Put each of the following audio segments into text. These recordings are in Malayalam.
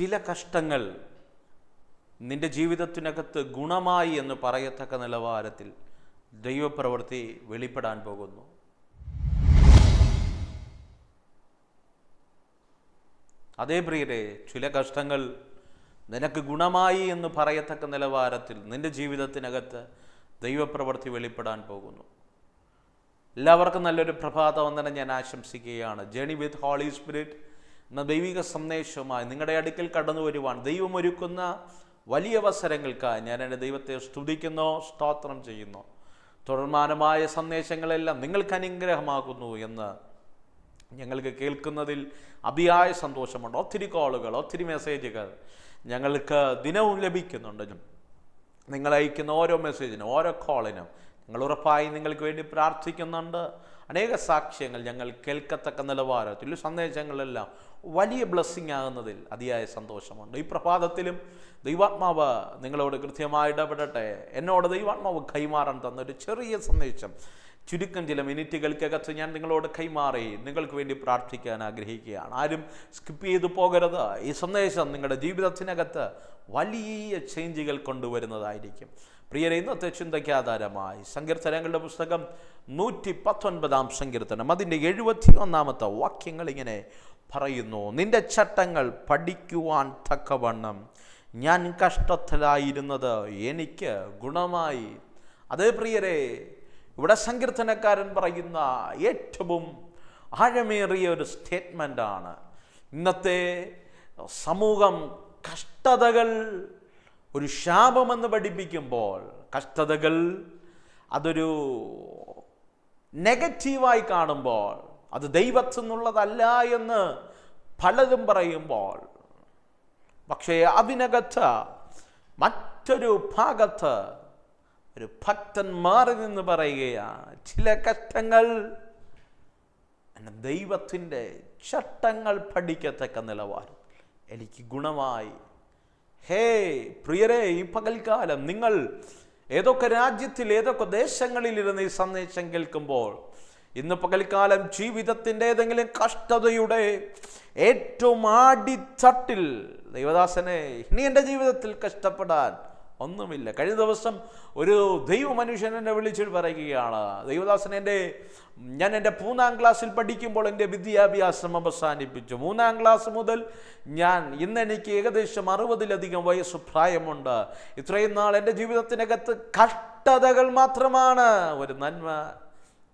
ചില കഷ്ടങ്ങൾ നിന്റെ ജീവിതത്തിനകത്ത് ഗുണമായി എന്ന് പറയത്തക്ക നിലവാരത്തിൽ ദൈവപ്രവൃത്തി വെളിപ്പെടാൻ പോകുന്നു. അതേ പ്രിയരെ ചില കഷ്ടങ്ങൾ നിനക്ക് ഗുണമായി എന്ന് പറയത്തക്ക നിലവാരത്തിൽ നിന്റെ ജീവിതത്തിനകത്ത് ദൈവപ്രവൃത്തി വെളിപ്പെടാൻ പോകുന്നു. എല്ലാവർക്കും നല്ലൊരു പ്രഭാതം വന്ദനം ഞാൻ ആശംസിക്കുകയാണ്. ജേണി വിത്ത് ഹോളി സ്പിരിറ്റ് ദൈവിക സന്ദേശവുമായി നിങ്ങളുടെ അടുക്കൽ കടന്നു വരുവാൻ ദൈവം ഒരുക്കുന്ന വലിയ അവസരങ്ങൾക്കായി ഞാൻ എന്റെ ദൈവത്തെ സ്തുതിക്കുന്നു സ്തോത്രം ചെയ്യുന്നു. തുടർമാനമായ സന്ദേശങ്ങളെല്ലാം നിങ്ങൾക്ക് അനുഗ്രഹമാകുന്നു എന്ന് ഞങ്ങൾക്ക് കേൾക്കുന്നതിൽ അതിയായ സന്തോഷമുണ്ട്. ഒത്തിരി കോളുകൾ ഒത്തിരി മെസ്സേജുകൾ ഞങ്ങൾക്ക് ദിനവും ലഭിക്കുന്നുണ്ട്. നിങ്ങൾ അയക്കുന്ന ഓരോ മെസ്സേജിനും ഓരോ കോളിനും ഞങ്ങൾ ഉറപ്പായി നിങ്ങൾക്ക് വേണ്ടി പ്രാർത്ഥിക്കുന്നുണ്ട്. അനേക സാക്ഷ്യങ്ങൾ ഞങ്ങൾ കേൾക്കത്തക്ക നിലവാരത്തിൽ സന്ദേശങ്ങളെല്ലാം വലിയ ബ്ലെസ്സിങ് ആകുന്നതിൽ അതിയായ സന്തോഷമുണ്ട്. ഈ പ്രഭാതത്തിലും ദൈവാത്മാവ് നിങ്ങളോട് കൃത്യമായി ഇടപെടട്ടെ. എന്നോട് ദൈവാത്മാവ് കൈമാറാൻ തന്ന ഒരു ചെറിയ സന്ദേശം. ചുരുക്കം ചില മിനിറ്റുകൾക്കകത്ത് ഞാൻ നിങ്ങളോട് കൈമാറി നിങ്ങൾക്ക് വേണ്ടി പ്രാർത്ഥിക്കാൻ ആഗ്രഹിക്കുകയാണ്. ആരും സ്കിപ്പ് ചെയ്തു പോകരുത്. ഈ സന്ദേശം നിങ്ങളുടെ ജീവിതത്തിനകത്ത് വലിയ ചേഞ്ചുകൾ കൊണ്ടുവരുന്നതായിരിക്കും. പ്രിയരെ ഇന്നത്തെ ചിന്തയ്ക്ക് ആധാരമായി സങ്കീർത്തനങ്ങളുടെ പുസ്തകം നൂറ്റി പത്തൊൻപതാം സങ്കീർത്തനം. അതിന്റെ എഴുപത്തി ഒന്നാമത്തെ വാക്യങ്ങൾ ഇങ്ങനെ പറയുന്നു നിന്റെ ചട്ടങ്ങൾ പഠിക്കുവാൻ തക്കവണ്ണം ഞാൻ കഷ്ടത്തിലായിരുന്നത് എനിക്ക് ഗുണമായി. അതേ പ്രിയരെ ഇവിടെ സങ്കീർത്തനക്കാരൻ പറയുന്ന ഏറ്റവും ആഴമേറിയ ഒരു ആണ്. ഇന്നത്തെ സമൂഹം കഷ്ടതകൾ ഒരു ശാപമെന്ന് പഠിപ്പിക്കുമ്പോൾ കഷ്ടതകൾ അതൊരു നെഗറ്റീവായി കാണുമ്പോൾ അത് ദൈവത്തു നിന്നുള്ളതല്ല എന്ന് പലതും പറയുമ്പോൾ. പക്ഷേ അതിനകത്ത് മറ്റൊരു ഭാഗത്ത് ഒരു ഭക്തൻ മാറി നിന്ന് പറയുകയാണ് ചില കഷ്ടങ്ങൾ ദൈവത്തിന്റെ ചട്ടങ്ങൾ പഠിക്കത്തക്ക നിലവാരം. എനിക്ക് ഗുണമായി. ഹേ പ്രിയരെ ഈ പകൽക്കാലം നിങ്ങൾ ഏതൊക്കെ രാജ്യത്തിൽ ഏതൊക്കെ ദേശങ്ങളിലിരുന്ന് ഈ സന്ദേശം കേൾക്കുമ്പോൾ ഇന്ന് പകൽക്കാലം ജീവിതത്തിന്റെ ഏതെങ്കിലും കഷ്ടതയുടെ ഏറ്റവും ആടിത്തട്ടിൽ ദൈവദാസനെ ഇനി എന്റെ ജീവിതത്തിൽ കഷ്ടപ്പെടാൻ ഒന്നുമില്ല. കഴിഞ്ഞ ദിവസം ഒരു ദൈവ മനുഷ്യൻ എന്നെ വിളിച്ചിട്ട് പറയുകയാണ് ദൈവദാസൻ എന്റെ ഞാൻ എന്റെ മൂന്നാം ക്ലാസ്സിൽ പഠിക്കുമ്പോൾ എന്റെ വിദ്യാഭ്യാസം അവസാനിപ്പിച്ചു. മൂന്നാം ക്ലാസ് മുതൽ ഞാൻ ഇന്ന് എനിക്ക് ഏകദേശം അറുപതിലധികം വയസ്സ് പ്രായമുണ്ട്. ഇത്രയും നാൾ എന്റെ ജീവിതത്തിനകത്ത് കഷ്ടതകൾ മാത്രമാണ്. ഒരു നന്മ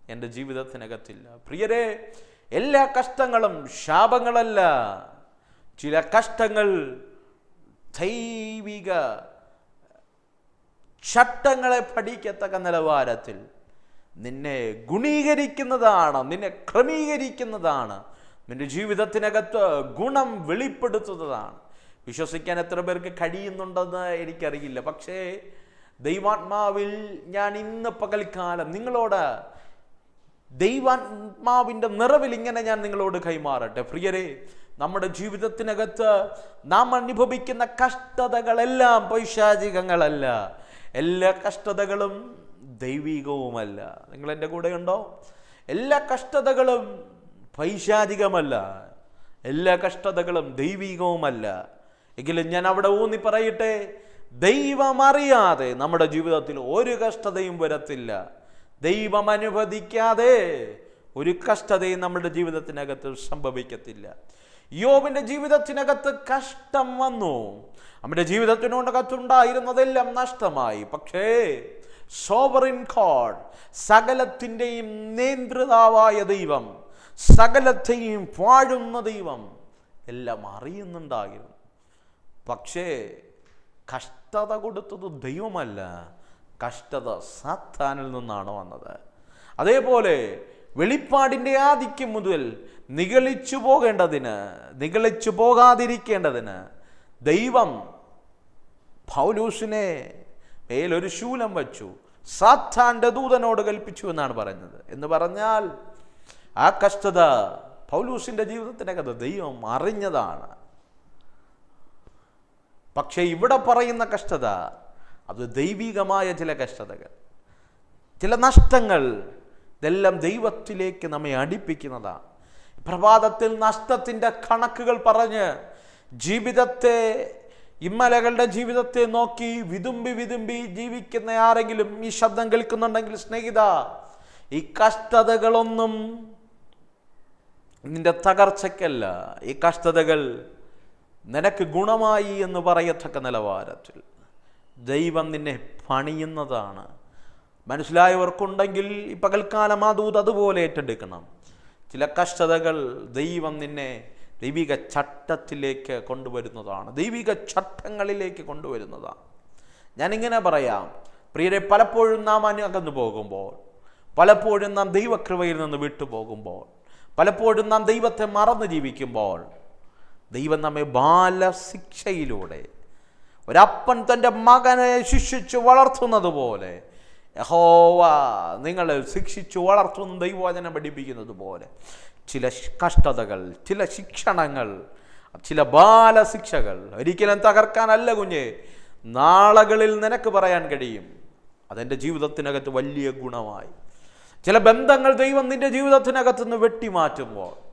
എന്റെ ജീവിതത്തിനകത്തില്ല. പ്രിയരെ എല്ലാ കഷ്ടങ്ങളും ശാപങ്ങളല്ല. ചില കഷ്ടങ്ങൾ ദൈവിക ചട്ടങ്ങളെ പഠിക്കത്തക്ക നിലവാരത്തിൽ നിന്നെ ഗുണീകരിക്കുന്നതാണ് നിന്നെ ക്രമീകരിക്കുന്നതാണ് നിന്റെ ജീവിതത്തിനകത്ത് ഗുണം വെളിപ്പെടുത്തുന്നതാണ്. വിശ്വസിക്കാൻ എത്ര പേർക്ക് കഴിയുന്നുണ്ടെന്ന് എനിക്കറിയില്ല. പക്ഷേ ദൈവാത്മാവിൽ ഞാൻ ഇന്ന് പകൽക്കാലം നിങ്ങളോട് ദൈവാത്മാവിന്റെ നിറവിൽ ഇങ്ങനെ ഞാൻ നിങ്ങളോട് കൈമാറട്ടെ. പ്രിയരെ നമ്മുടെ ജീവിതത്തിനകത്ത് നാം അനുഭവിക്കുന്ന കഷ്ടതകളെല്ലാം പൈശാചികങ്ങളല്ല. എല്ലാ കഷ്ടതകളും ദൈവികവുമല്ല. നിങ്ങൾ എന്റെ ഉണ്ടോ എല്ലാ കഷ്ടതകളും പൈശാചികമല്ല. എല്ലാ കഷ്ടതകളും ദൈവികവുമല്ല. എങ്കിലും ഞാൻ അവിടെ ഊന്നി പറയട്ടെ ദൈവമറിയാതെ നമ്മുടെ ജീവിതത്തിൽ ഒരു കഷ്ടതയും വരത്തില്ല. ദൈവം അനുവദിക്കാതെ ഒരു കഷ്ടതയും നമ്മുടെ ജീവിതത്തിനകത്ത് സംഭവിക്കത്തില്ല. യോബിന്റെ ജീവിതത്തിനകത്ത് കഷ്ടം വന്നു. നമ്മുടെ ജീവിതത്തിനോടകത്തുണ്ടായിരുന്നതെല്ലാം നഷ്ടമായി. പക്ഷേ സോവറിൻ കോഡ് സകലത്തിന്റെയും നിയന്ത്രിതാവായ ദൈവം സകലത്തെയും വാഴുന്ന ദൈവം എല്ലാം അറിയുന്നുണ്ടായിരുന്നു. പക്ഷേ കഷ്ടത കൊടുത്തത് ദൈവമല്ല. കഷ്ടത സാത്താനിൽ നിന്നാണ് വന്നത്. അതേപോലെ വെളിപ്പാടിന്റെ ആദിക്യം മുതൽ നിഗളിച്ചു പോകേണ്ടതിന് നിഗളിച്ചു പോകാതിരിക്കേണ്ടതിന് ദൈവം പൗലൂസിനെ മേലൊരു ശൂലം വച്ചു. സാത്താന്റെ ദൂതനോട് കൽപ്പിച്ചു എന്നാണ് പറഞ്ഞത് എന്ന് പറഞ്ഞാൽ ആ കഷ്ടത പൗലൂസിന്റെ ജീവിതത്തിനകത്ത് ദൈവം അറിഞ്ഞതാണ്. പക്ഷേ ഇവിടെ പറയുന്ന കഷ്ടത അത് ദൈവികമായ ചില കഷ്ടതകൾ ചില നഷ്ടങ്ങൾ ഇതെല്ലാം ദൈവത്തിലേക്ക് നമ്മെ അടുപ്പിക്കുന്നതാണ്. പ്രഭാതത്തിൽ നഷ്ടത്തിന്റെ കണക്കുകൾ പറഞ്ഞ് ജീവിതത്തെ ഇമ്മലകളുടെ ജീവിതത്തെ നോക്കി വിതുമ്പി വിതുമ്പി ജീവിക്കുന്ന ആരെങ്കിലും ഈ ശബ്ദം കേൾക്കുന്നുണ്ടെങ്കിൽ സ്നേഹിത ഈ കഷ്ടതകളൊന്നും നിന്റെ തകർച്ചയ്ക്കല്ല. ഈ കഷ്ടതകൾ നിനക്ക് ഗുണമായി എന്ന് പറയത്തക്ക നിലവാരത്തിൽ. ദൈവം നിന്നെ പണിയുന്നതാണ്. മനസ്സിലായവർക്കുണ്ടെങ്കിൽ ഈ പകൽക്കാലം ആ ദൂത് അതുപോലെ ഏറ്റെടുക്കണം. ചില കഷ്ടതകൾ ദൈവം നിന്നെ ദൈവിക ചട്ടത്തിലേക്ക് കൊണ്ടുവരുന്നതാണ്. ദൈവിക ചട്ടങ്ങളിലേക്ക് കൊണ്ടുവരുന്നതാണ്. ഞാനിങ്ങനെ പറയാം. പ്രിയരെ പലപ്പോഴും നാം അകന്നു പോകുമ്പോൾ പലപ്പോഴും നാം ദൈവകൃപയിൽ നിന്ന് വിട്ടുപോകുമ്പോൾ പലപ്പോഴും നാം ദൈവത്തെ മറന്നു ജീവിക്കുമ്പോൾ ദൈവം നമ്മെ ബാലശിക്ഷയിലൂടെ ഒരപ്പൻ തന്റെ മകനെ ശിക്ഷിച്ച് വളർത്തുന്നത് പോലെ. യഹോവ നിങ്ങളെ ശിക്ഷിച്ചു വളർത്തുന്ന ദൈവവചനം പഠിപ്പിക്കുന്നത് പോലെ. ചില കഷ്ടതകൾ ചില ശിക്ഷണങ്ങൾ ചില ബാലശിക്ഷകൾ ഒരിക്കലും തകർക്കാനല്ല കുഞ്ഞെ. നാളകളിൽ നിനക്ക് പറയാൻ കഴിയും. അതെന്റെ ജീവിതത്തിനകത്ത് വലിയ ഗുണമായി. ചില ബന്ധങ്ങൾ ദൈവം നിന്റെ ജീവിതത്തിനകത്തുനിന്ന് വെട്ടിമാറ്റുമ്പോൾ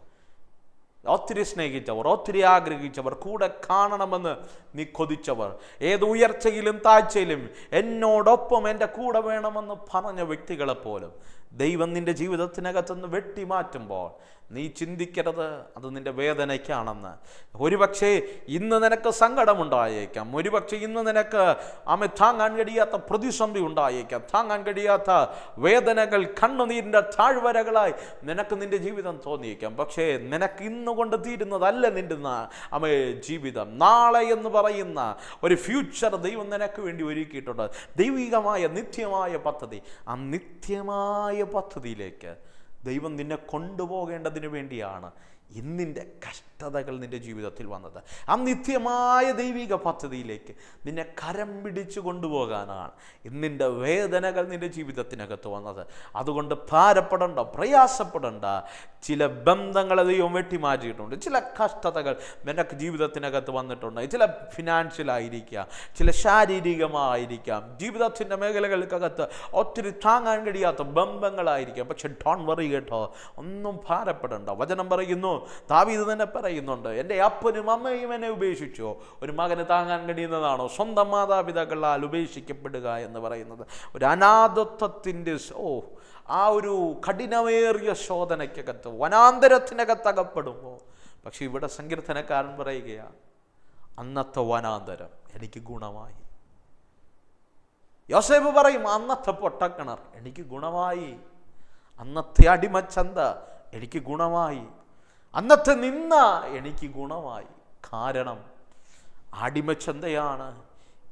ഒത്തിരി സ്നേഹിച്ചവർ ഒത്തിരി ആഗ്രഹിച്ചവർ കൂടെ കാണണമെന്ന് നീ കൊതിച്ചവർ. ഏത് ഉയർച്ചയിലും താഴ്ചയിലും എന്നോടൊപ്പം എന്റെ കൂടെ വേണമെന്ന് പറഞ്ഞ വ്യക്തികളെപ്പോലും ദൈവം നിന്റെ ജീവിതത്തിനകത്തുനിന്ന് വെട്ടിമാറ്റുമ്പോൾ നീ ചിന്തിക്കരുത് അത് നിന്റെ വേദനയ്ക്കാണെന്ന്. ഒരുപക്ഷെ ഇന്ന് നിനക്ക് സങ്കടമുണ്ടായേക്കാം. ഒരുപക്ഷെ ഇന്ന് നിനക്ക് അമ്മ താങ്ങാൻ കഴിയാത്ത പ്രതിസന്ധി ഉണ്ടായേക്കാം. താങ്ങാൻ കഴിയാത്ത വേദനകൾ കണ്ണുനീരിന്റെ താഴ്വരകളായി നിനക്ക് നിന്റെ ജീവിതം തോന്നിയേക്കാം. പക്ഷേ നിനക്ക് ഇന്ന് കൊണ്ട് തീരുന്നതല്ല നിന്റെ നാ- അമ്മ ജീവിതം. നാളെ എന്ന് പറയുന്ന ഒരു ഫ്യൂച്ചർ ദൈവം നിനക്ക് വേണ്ടി ഒരുക്കിയിട്ടുണ്ട്. ദൈവികമായ നിത്യമായ പദ്ധതി. ആ നിത്യമായ പദ്ധതിയിലേക്ക് ദൈവം നിന്നെ കൊണ്ടുപോകേണ്ടതിന് വേണ്ടിയാണ് ഇന്നിന്റെ കഷ്ടതകൾ നിന്റെ ജീവിതത്തിൽ വന്നത്. ആ നിത്യമായ ദൈവിക പദ്ധതിയിലേക്ക് നിന്നെ കരം പിടിച്ചു കൊണ്ടുപോകാനാണ് ഇന്നിന്റെ വേദനകൾ നിന്റെ ജീവിതത്തിനകത്ത് വന്നത്. അതുകൊണ്ട് ഭാരപ്പെടണ്ട പ്രയാസപ്പെടണ്ട. ചില ബന്ധങ്ങളെ ദൈവം വെട്ടിമാറ്റിയിട്ടുണ്ട്. ചില കഷ്ടതകൾ നിനക്ക് ജീവിതത്തിനകത്ത് വന്നിട്ടുണ്ട്. ചില ഫിനാൻഷ്യലായിരിക്കാം ചില ശാരീരികമായിരിക്കാം ജീവിതത്തിന്റെ മേഖലകൾക്കകത്ത് ഒത്തിരി താങ്ങാൻ കഴിയാത്ത ബന്ധങ്ങളായിരിക്കാം. പക്ഷെ ഡോൺ വറി കേട്ടോ. ഒന്നും ഭാരപ്പെടണ്ട. വചനം പറയുന്നു താവീത് തന്നെ പറയുന്നുണ്ട്. എന്റെ അപ്പനും അമ്മയും എന്നെ ഉപേക്ഷിച്ചോ? ഒരു മകന് താങ്ങാൻ കഴിയുന്നതാണോ? സ്വന്തം മാതാപിതാക്കളാൽ ഉപേക്ഷിക്കപ്പെടുക എന്ന് പറയുന്നത്. ഒരു അനാഥത്വത്തിന്റെ ഓ ആ ഒരു കഠിനമേറിയ ശോധനയ്ക്കകത്ത് വനാന്തരത്തിനകത്ത് അകപ്പെടുമ്പോൾ പക്ഷെ ഇവിടെ സങ്കീർത്തനക്കാരൻ പറയുകയാണ് അന്നത്തെ വനാന്തരം എനിക്ക് ഗുണമായി. യോസേബ് പറയും അന്നത്തെ പൊട്ടക്കിണർ എനിക്ക് ഗുണമായി. അന്നത്തെ അടിമച്ചന്ത എനിക്ക് ഗുണമായി. അന്നത്തെ നിന്ന എനിക്ക് ഗുണമായി. കാരണം അടിമച്ചന്തയാണ്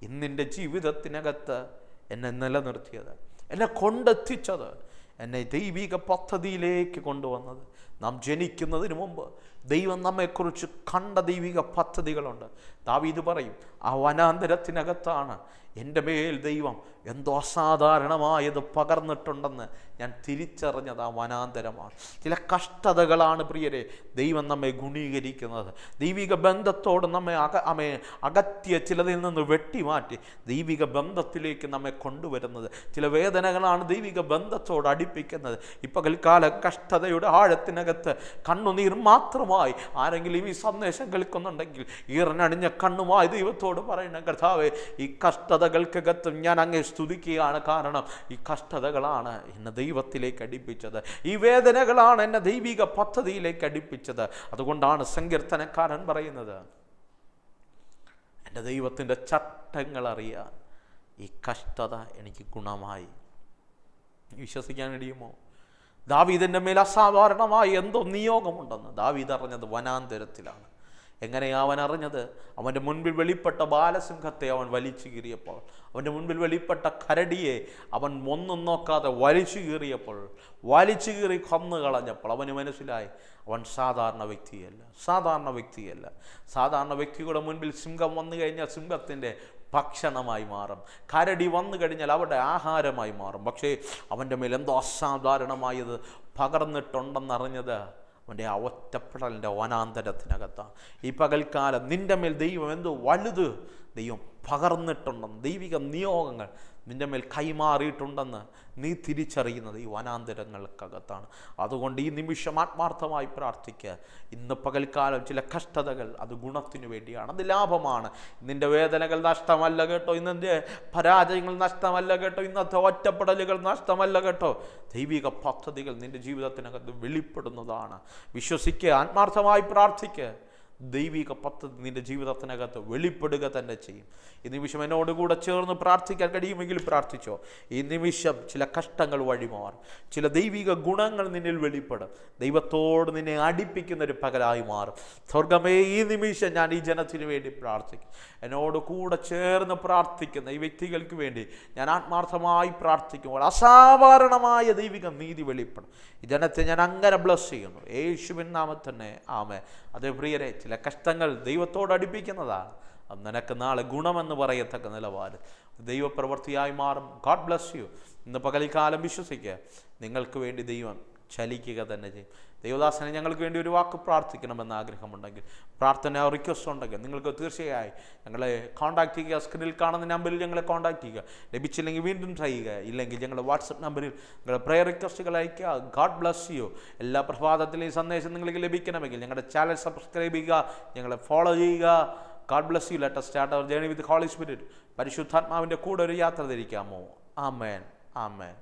ഇന്നിന്റെ ജീവിതത്തിനകത്ത് എന്നെ നിലനിർത്തിയത്. എന്നെ കൊണ്ടെത്തിച്ചത്. എന്നെ ദൈവിക പദ്ധതിയിലേക്ക് കൊണ്ടുവന്നത്. നാം ജനിക്കുന്നതിന് മുമ്പ് ദൈവം നമ്മെക്കുറിച്ച് കണ്ട ദൈവിക പദ്ധതികളുണ്ട്. ദാവീദ് പറയും ആ വനാന്തരത്തിനകത്താണ് എന്റെ മേൽ ദൈവം എന്തോ അസാധാരണമായത് പകർന്നിട്ടുണ്ടെന്ന് ഞാൻ തിരിച്ചറിഞ്ഞത് ആ വനാന്തരമാണ്. ചില കഷ്ടതകളാണ് പ്രിയരെ ദൈവം നമ്മെ ഗുണീകരിക്കുന്നത്. ദൈവിക ബന്ധത്തോട് നമ്മെ അക അമ്മെ അകറ്റിയ ചിലതിൽ നിന്ന് വെട്ടിമാറ്റി ദൈവിക ബന്ധത്തിലേക്ക് നമ്മെ കൊണ്ടുവരുന്നത്. ചില വേദനകളാണ് ദൈവിക ബന്ധത്തോട് അടുപ്പിക്കുന്നത്. ഇപ്പകൽക്കാല കഷ്ടതയുടെ ആഴത്തിനകത്ത് കണ്ണുനീർ മാത്രമായി ആരെങ്കിലും ഈ സന്ദേശം കേൾക്കുന്നുണ്ടെങ്കിൽ ഈറനണിഞ്ഞ കണ്ണുമായി ദൈവത്തോട് പറയുന്ന കർത്താവ് ഈ കഷ്ടതകൾക്കകത്തും ഞാൻ അങ്ങേ സ്തുതിക്കുകയാണ്. കാരണം ഈ കഷ്ടതകളാണ് എന്നെ ദൈവത്തിലേക്ക് അടിപ്പിച്ചത്. ഈ വേദനകളാണ് എന്നെ ദൈവിക പദ്ധതിയിലേക്ക് അടിപ്പിച്ചത്. അതുകൊണ്ടാണ് സങ്കീർത്തനക്കാരൻ പറയുന്നത് എന്റെ ദൈവത്തിന്റെ ചട്ടങ്ങൾ അറിയാൻ ഈ കഷ്ടത എനിക്ക് ഗുണമായി. വിശ്വസിക്കാൻ കഴിയുമോ? ദാവീദിന്റെ മേൽ അസാധാരണമായ എന്തോ നിയോഗമുണ്ടെന്ന്. ദാവീദ് അറിഞ്ഞത് വനാന്തരത്തിലാണ്. എങ്ങനെയാ അവൻ അറിഞ്ഞത്? അവന്റെ മുൻപിൽ വെളിപ്പെട്ട ബാലസിംഹത്തെ അവൻ വലിച്ചു കീറിയപ്പോൾ അവന്റെ മുൻപിൽ വെളിപ്പെട്ട കരടിയെ അവൻ ഒന്നും നോക്കാതെ വലിച്ചു കീറിയപ്പോൾ വലിച്ചു കീറി കൊന്നു കളഞ്ഞപ്പോൾ അവന് മനസ്സിലായി അവൻ സാധാരണ വ്യക്തിയല്ല സാധാരണ വ്യക്തിയല്ല. സാധാരണ വ്യക്തിയുടെ മുൻപിൽ സിംഹം വന്നു കഴിഞ്ഞാൽ സിംഹത്തിന്റെ ഭക്ഷണമായി മാറും. കരടി വന്നു കഴിഞ്ഞാൽ അവിടെ ആഹാരമായി മാറും. പക്ഷേ അവന്റെ മേൽ എന്തോ അസാധാരണമായത് പകർന്നിട്ടുണ്ടെന്നറിഞ്ഞത് അവന്റെ ആ ഒറ്റപ്പെടലിന്റെ വനാന്തരത്തിനകത്താണ്. ഈ പകൽക്കാലം നിന്റെ മേൽ ദൈവം എന്തോ വലുത് ദൈവം പകർന്നിട്ടുണ്ടെന്ന് ദൈവിക നിയോഗങ്ങൾ നിന്റെ മേൽ കൈമാറിയിട്ടുണ്ടെന്ന് നീ തിരിച്ചറിയുന്നത് ഈ വനാന്തരങ്ങൾക്കകത്താണ്. അതുകൊണ്ട് ഈ നിമിഷം ആത്മാർത്ഥമായി പ്രാർത്ഥിക്കുക. ഇന്ന് പകൽക്കാലം ചില കഷ്ടതകൾ അത് ഗുണത്തിനു വേണ്ടിയാണ്. അത് ലാഭമാണ്. നിന്റെ വേദനകൾ നഷ്ടമല്ല കേട്ടോ. ഇന്നെന്റെ പരാജയങ്ങൾ നഷ്ടമല്ല കേട്ടോ. ഇന്നത്തെ ഒറ്റപ്പെടലുകൾ നഷ്ടമല്ല കേട്ടോ. ദൈവിക പദ്ധതികൾ നിന്റെ ജീവിതത്തിനകത്ത് വെളിപ്പെടുന്നതാണ്. വിശ്വസിക്കുക. ആത്മാർത്ഥമായി പ്രാർത്ഥിക്കുക. ദൈവിക പദ്ധതി നിന്റെ ജീവിതത്തിനകത്ത് വെളിപ്പെടുക തന്നെ ചെയ്യും. ഈ നിമിഷം എന്നോടുകൂടെ ചേർന്ന് പ്രാർത്ഥിക്കാൻ കഴിയുമെങ്കിൽ പ്രാർത്ഥിച്ചോ. ഈ നിമിഷം ചില കഷ്ടങ്ങൾ വഴിമാറും. ചില ദൈവിക ഗുണങ്ങൾ നിന്നിൽ വെളിപ്പെടും. ദൈവത്തോട് നിന്നെ അടിപ്പിക്കുന്ന ഒരു പകലായി മാറും. സ്വർഗമേ ഈ നിമിഷം ഞാൻ ഈ ജനത്തിന് വേണ്ടി പ്രാർത്ഥിക്കും. എന്നോട് കൂടെ ചേർന്ന് പ്രാർത്ഥിക്കുന്ന ഈ വ്യക്തികൾക്ക് വേണ്ടി ഞാൻ ആത്മാർത്ഥമായി പ്രാർത്ഥിക്കുമ്പോൾ അസാധാരണമായ ദൈവിക നീതി വെളിപ്പെടും. ഈ ജനത്തെ ഞാൻ അങ്ങനെ ബ്ലസ് ചെയ്യുന്നു. യേശുവിൻ നാമത്തന്നെ. ആമേ അതേ പ്രിയരെ ചില കഷ്ടങ്ങൾ ദൈവത്തോട് അടുപ്പിക്കുന്നതാണ്. നിനക്ക് നാളെ ഗുണമെന്ന് പറയത്തക്ക നിലപാട്. ദൈവപ്രവൃത്തിയായി മാറും. ഗോഡ് ബ്ലസ് യു ഇന്ന് പകലിക്കാലം വിശ്വസിക്കുക. നിങ്ങൾക്ക് വേണ്ടി ദൈവം ചലിക്കുക തന്നെ ചെയ്യും. ദൈവദാസനെ ഞങ്ങൾക്ക് വേണ്ടി ഒരു വാക്ക് പ്രാർത്ഥിക്കണമെന്ന് ആഗ്രഹമുണ്ടെങ്കിൽ പ്രാർത്ഥന റിക്വസ്റ്റ് ഉണ്ടെങ്കിൽ നിങ്ങൾക്ക് തീർച്ചയായും ഞങ്ങളെ കോൺടാക്ട് ചെയ്യുക സ്ക്രീനിൽ കാണുന്ന നമ്പറിൽ ഞങ്ങളെ കോൺടാക്ട് ചെയ്യുക. ലഭിച്ചില്ലെങ്കിൽ വീണ്ടും ചെയ്യുക. ഇല്ലെങ്കിൽ ഞങ്ങളുടെ വാട്സപ്പ് നമ്പറിൽ നിങ്ങളുടെ പ്രയർ റിക്വസ്റ്റുകൾ അയയ്ക്കുക. ഗാഡ് ബ്ലസ് യു എല്ലാ പ്രഭാതത്തിലും ഈ സന്ദേശം നിങ്ങൾക്ക് ലഭിക്കണമെങ്കിൽ ഞങ്ങളുടെ ചാനൽ സബ്സ്ക്രൈബ് ചെയ്യുക ഞങ്ങളെ ഫോളോ ചെയ്യുക. God bless you let us start our journey with Holy Spirit പരിശുദ്ധാത്മാവിന്റെ കൂടെ ഒരു യാത്ര തിരിക്കാമോ ആമേൻ ആമേൻ